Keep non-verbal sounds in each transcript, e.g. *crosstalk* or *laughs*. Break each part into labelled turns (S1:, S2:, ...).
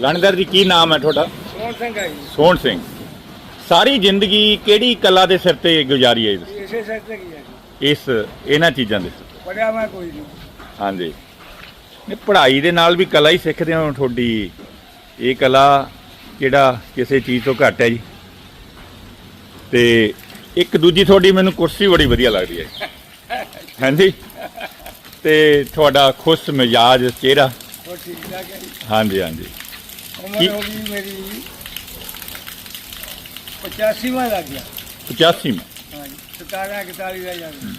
S1: ਲਾਣੇਦਾਰ ਜੀ ਕੀ ਨਾਮ ਹੈ ਤੁਹਾਡਾ?
S2: ਸੋਹਣ ਸਿੰਘ ਹੈ ਜੀ।
S1: ਸੋਹਣ ਸਿੰਘ। ਸਾਰੀ ਜ਼ਿੰਦਗੀ ਕਿਹੜੀ ਕਲਾ ਦੇ ਸਿਰ ਤੇ ਗੁਜ਼ਾਰੀ ਹੈ?
S2: ਇਸੇ? ਸੱਚ ਤੇ ਕੀ ਹੈ ਜੀ।
S1: ਇਸ ਇਹਨਾਂ ਚੀਜ਼ਾਂ ਦੇ
S2: ਪੜਿਆ ਮੈਂ ਕੋਈ ਨਹੀਂ।
S1: ਹਾਂਜੀ। ਨੇ ਪੜ੍ਹਾਈ ਦੇ ਨਾਲ ਵੀ ਕਲਾ ਹੀ ਸਿੱਖਦੇ ਹੋ ਤੁਹਾਡੀ। ਇਹ ਕਲਾ ਜਿਹੜਾ ਕਿਸੇ ਚੀਜ਼ ਤੋਂ ਘੱਟ ਹੈ ਜੀ। ਤੇ ਇੱਕ ਦੂਜੀ ਤੁਹਾਡੀ ਮੈਨੂੰ ਕੁਰਸੀ ਬੜੀ ਵਧੀਆ ਲੱਗਦੀ ਹੈ ਹਾਂਜੀ। ਤੇ ਤੁਹਾਡਾ ਖੁਸ਼ ਮਿਜਾਜ ਚਿਹਰਾ।
S2: ਉਹ ਠੀਕ ਠਾਕ ਹੈ ਜੀ।
S1: ਹਾਂਜੀ ਹਾਂਜੀ।
S2: पचासी हाँ हम्म।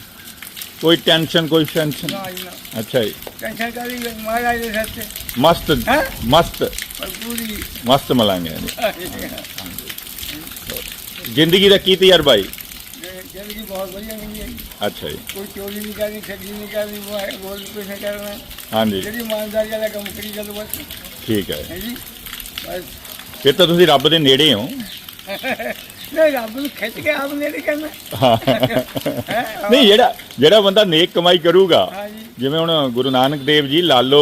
S1: कोई टेंशन कोई टेंशन? अच्छा
S2: टेंशन
S1: मस्त
S2: हाँ?
S1: मस्त। मस्त मलांगे हाँ
S2: ज़िंदगी का की तजर्बा ज़िंदगी बहुत
S1: बढ़िया मिली
S2: है। अच्छा जी। कोई चोरी नहीं करनी ठगी नहीं करनी बोल कुछ
S1: नहीं
S2: करना। जी। ईमानदारी वाला काम करी चलो
S1: तो बस।
S2: ठीक है जी।
S1: ਫਿਰ ਤਾਂ ਤੁਸੀਂ ਰੱਬ ਦੇ ਨੇੜੇ ਹੋ। *laughs*
S2: ਨਹੀਂ ਰੱਬ ਨੂੰ ਖਿੱਚ ਕੇ ਆਪ ਨੇ ਨਹੀਂ ਕਰਨਾ
S1: ਨਹੀਂ ਜਿਹੜਾ ਜਿਹੜਾ ਬੰਦਾ ਨੇਕ ਕਮਾਈ ਕਰੂਗਾ ਜਿਵੇਂ ਹੁਣ ਗੁਰੂ ਨਾਨਕ ਦੇਵ ਜੀ ਲਾਲੋ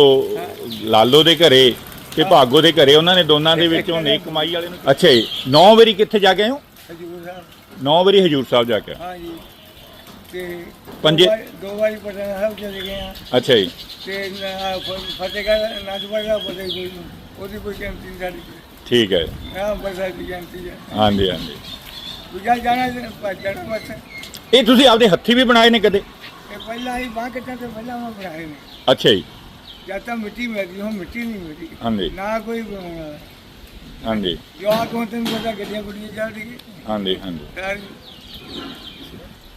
S1: ਲਾਲੋ ਦੇ ਘਰੇ ਤੇ ਭਾਗੋ ਦੇ ਘਰੇ ਉਹਨਾਂ ਨੇ ਦੋਨਾਂ ਦੇ ਵਿੱਚੋਂ ਨੇਕ ਕਮਾਈ ਵਾਲੇ ਨੂੰ ਅੱਛਾ ਜੀ। 9 ਵਾਰੀ ਕਿੱਥੇ ਜਾ ਕੇ ਆਏ ਹੋ?
S2: ਹਜੂਰ ਸਾਹਿਬ।
S1: 9 ਵਾਰੀ ਹਜੂਰ ਸਾਹਿਬ ਜਾ ਕੇ।
S2: ਹਾਂ ਜੀ ਤੇ
S1: ਪੰਜੇ-
S2: ਦੋ ਵਾਰੀ- ਪਟਨਾ ਸਾਹਿਬ ਚਲੇ ਗਏ ਆ।
S1: ਅੱਛਾ ਜੀ।
S2: ਤੇ ਫਤਿਹਗੜ੍ਹ ਪਤਾ ਹੀ ਕੋਈ ਉਹਦੀ ਕੋਈ ਗਿਣਤੀ ਨਹੀਂ ਸਾਡੀ
S1: ਠੀਕ ਹੈ।
S2: ਨਾ ਬਰਸਾਤ ਦੀ ਗਿਣਤੀ ਹੈ।
S1: ਹਾਂਜੀ ਹਾਂਜੀ।
S2: ਦੂਜਾ ਜਾਣਾ ਭੱਜਣਾ ਬਸ
S1: ਇਹ ਤੁਸੀਂ ਆਪਦੇ ਹੱਥੀ ਵੀ ਬਣਾਏ ਨੇ ਕਦੇ?
S2: ਇਹ ਪਹਿਲਾਂ ਹੀ ਬਾਂਹ ਕੱਟਾਂ ਤੇ ਪਹਿਲਾਂ ਮੈਂ ਬਣਾਏ ਨੇ।
S1: ਅੱਛਾ ਜੀ।
S2: ਜਦ ਤੱਕ ਮਿੱਟੀ ਮਿਲਦੀ ਹੁਣ ਮਿੱਟੀ ਨਹੀਂ ਮਿਲਦੀ।
S1: ਹਾਂਜੀ।
S2: ਨਾ ਕੋਈ ਬਣਾਉਣਾ।
S1: ਹਾਂਜੀ।
S2: ਜੋ ਆ ਕੋ ਤੈਨੂੰ ਪਤਾ ਗੱਡੀਆਂ ਗੁੱਡੀਆਂ ਚੱਲਦੀ
S1: ਹਾਂਜੀ ਹਾਂਜੀ।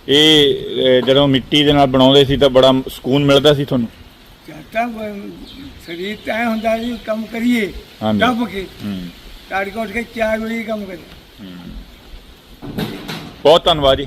S1: ਇਹ ਜਦੋਂ ਮਿੱਟੀ ਦੇ ਨਾਲ ਬਣਾਉਂਦੇ ਸੀ ਤਾਂ ਬੜਾ ਸਕੂਨ ਮਿਲਦਾ ਸੀ ਤੁਹਾਨੂੰ?
S2: ਤੱਕ ਸਰੀਰ ਤਾਂ ਐਂ ਹੁੰਦਾ ਜੀ ਕੰਮ ਕਰੀਏ
S1: ਹਾਂਜੀ।
S2: ਦੱਬ ਕੇ।
S1: ਹੂੰ।
S2: ਤਾੜੀ ਕੋਟ ਕੇ ਚਾਰ ਵਜੇ ਕੰਮ ਕਰੀਏ।
S1: ਬਹੁਤ ਧੰਨਵਾਦ ਜੀ।